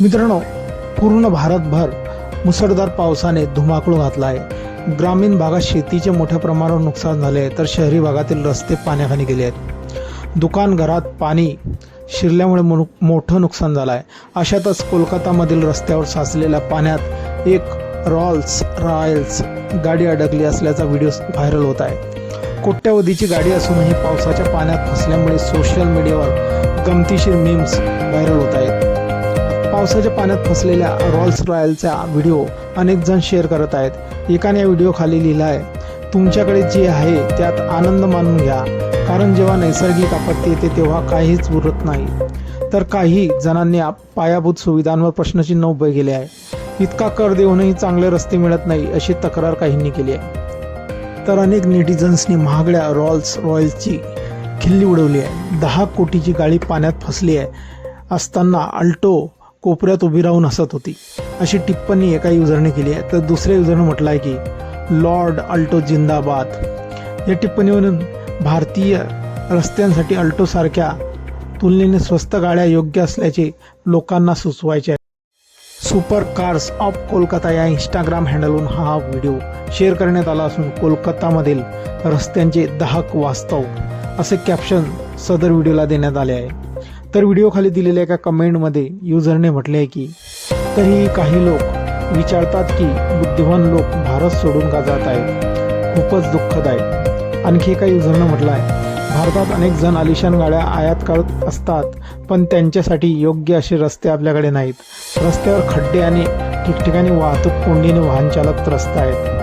मित्रांनो पूर्ण भारतभर मुसळधार पावसाने धुमाकूळ घातला आहे ग्रामीण भागात शेतीचे मोठ्या प्रमाणावर नुकसान झाले आहे तर शहरी भागातील रस्ते पाण्याखाली गेले आहेत. दुकान घरात पाणी शिरल्यामुळे मो मोठं नुकसान झालं आहे अशातच कोलकातामधील रस्त्यावर साचलेल्या पाण्यात एक रॉल्स रॉयल्स गाडी अडकली असल्याचा व्हिडिओ व्हायरल होत आहे. कोट्यावधीची गाडी असूनही पावसाच्या पाण्यात फसल्यामुळे सोशल मीडियावर गमतीशीर मीम्स व्हायरल होत आहेत. पावसाच्या पाण्यात फसलेल्या रॉल्स रॉयलचा व्हिडिओ अनेक जण शेअर करत आहेत. एकाने या व्हिडिओ खाली लिहिला आहे तुमच्याकडे जे आहे त्यात आनंद मानून घ्या कारण जेव्हा नैसर्गिक आपत्ती येते तेव्हा काहीच उरत नाही तर काही जणांनी पायाभूत सुविधांवर प्रश्नचिन्ह उभे केले आहे. इतका कर देऊनही चांगले रस्ते मिळत नाही अशी तक्रार काहींनी केली आहे. तर अनेक नेटिझन्सनी महागड्या रॉल्स रॉयल्सची खिल्ली उडवली आहे. दहा कोटीची गाडी पाण्यात फसली आहे. असताना अल्टो कोपऱ्यात उभी राहून हसत होती. अशी टिप्पणी एका युजरने केली आहे. तर दुसऱ्या युजरने म्हटलं आहे की लॉर्ड अल्टो जिंदाबाद. या टिप्पणीवरून भारतीय रस्त्यांसाठी अल्टोसारख्या तुलनेने स्वस्त गाड्या योग्य असल्याचे लोकांना सुचवायचे आहे. सुपर कार्स ऑफ कोलकाता या इंस्टाग्राम हँडलवरून हा व्हिडिओ शेअर करण्यात आला असून कोलकातामधील रस्त्यांचे दाहक वास्तव असे कॅप्शन सदर व्हिडिओला देण्यात आले आहे. तर व्हिडिओखाली दिलेल्या एका कमेंटमध्ये युजरने म्हटले आहे की तरीही काही लोक विचारतात की बुद्धिवान लोक भारत सोडून का जात आहेत? खूपच दुःखद आहे. आणखी एका युजरनं म्हटलं आहे भारतात अनेक जण आलिशान गाड्या आयात करत असतात पण त्यांच्यासाठी योग्य असे रस्ते आपल्याकडे नाहीत. रस्त्यावर खड्डे आणि ठिकठिकाणी वाहतूक कोंडीने वाहन चालक त्रस्त आहेत.